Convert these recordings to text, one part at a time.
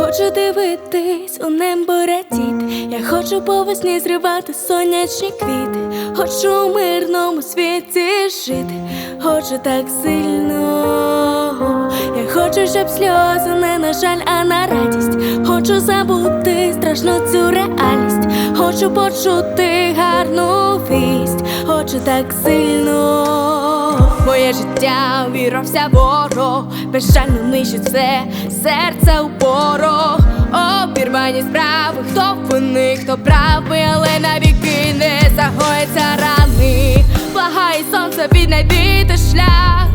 хочу дивитись у небо радіти, я хочу по весні зривати сонячні квіти, хочу у мирному світі жити, хочу так сильно, я хочу, щоб сльози не на жаль, а на радість. Хочу забути страшну цю реальність, хочу почути гарну вість, хочу так сильно. Життя увірвався ворог, безжально нищить все серце у порох Обірвані справи, хто винний, хто правий, але навіки не загоїться рани. Благає сонце віднайдити шлях,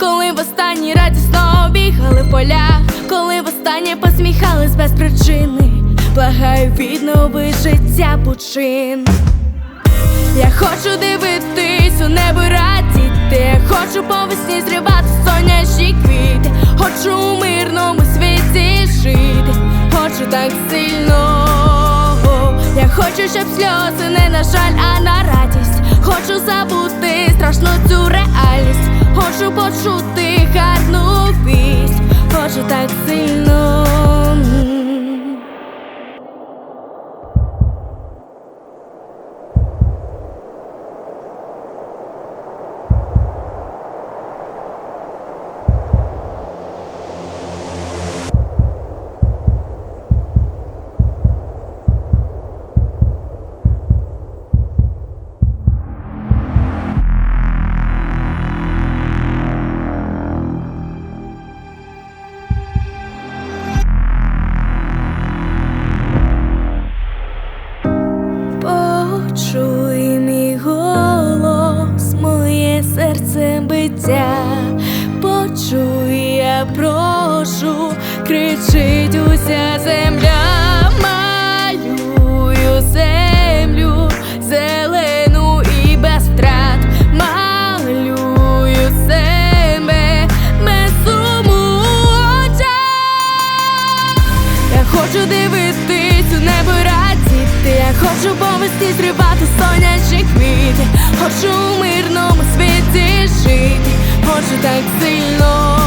коли востаннє радісно бігали в полях, коли востаннє посміхались без причини. Благаю віднови життя бучин. Я хочу дивитись у небо і я хочу по весні зривати сонячні квіти, хочу у мирному світі жити, хочу так сильно. Я хочу, щоб сльози не на жаль, а на радість. Хочу забути страшну цю реальність, Почуй мій голос, моє серце биття, почуй, я прошу, кричить уся земля, малюю землю, зелену і без втрат, малюю себе без суму очах. Я хочу дивитись у небо радіти, я хочу повести зривати сонячні квіти, хочу у мирному світі жити, хочу так сильно.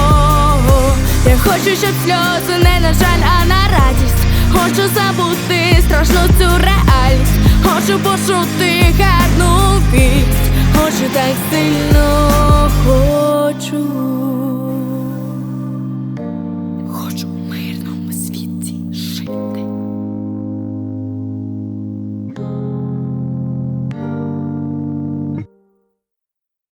Я хочу, щоб сльози не на жаль, а на радість. Хочу забути страшну цю реальність, хочу почути гарну вість, хочу так сильно.